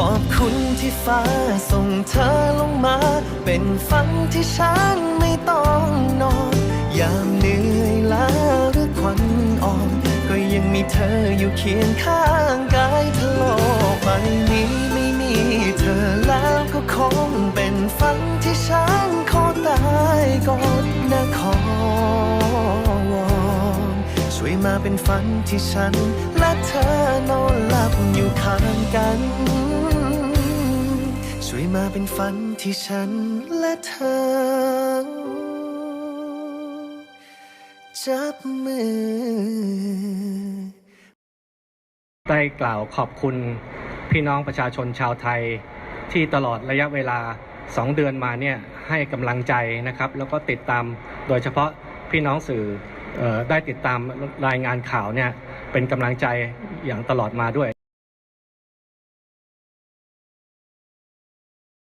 ขอบคุณที่ฟ้าส่งเธอลงมา เป็นฝันที่ฉันไม่ต้องนอน ยามเหนื่อยล้าหรือควันอ่อน ก็ยังมีเธออยู่เคียงข้างกายทะโลกใบนี้ไม่มีเธอแล้วก็คงเป็นฝันที่ฉันขอตายก่อนนะขอวอนช่วยมาเป็นฝันที่ฉันและเธอนอนหลับอยู่ข้างกัน มาเป็นฝันที่ฉันและเธอ จับมือ ได้กล่าวขอบคุณพี่น้องประชาชนชาวไทย ที่ตลอดระยะเวลา 2 เดือนมาเนี่ยให้กำลังใจนะครับ แล้วก็ติดตามโดยเฉพาะพี่น้องสื่อออได้ติดตามรายงานข่าวเนี่ยเป็นกำลังใจอย่างตลอดมาด้วย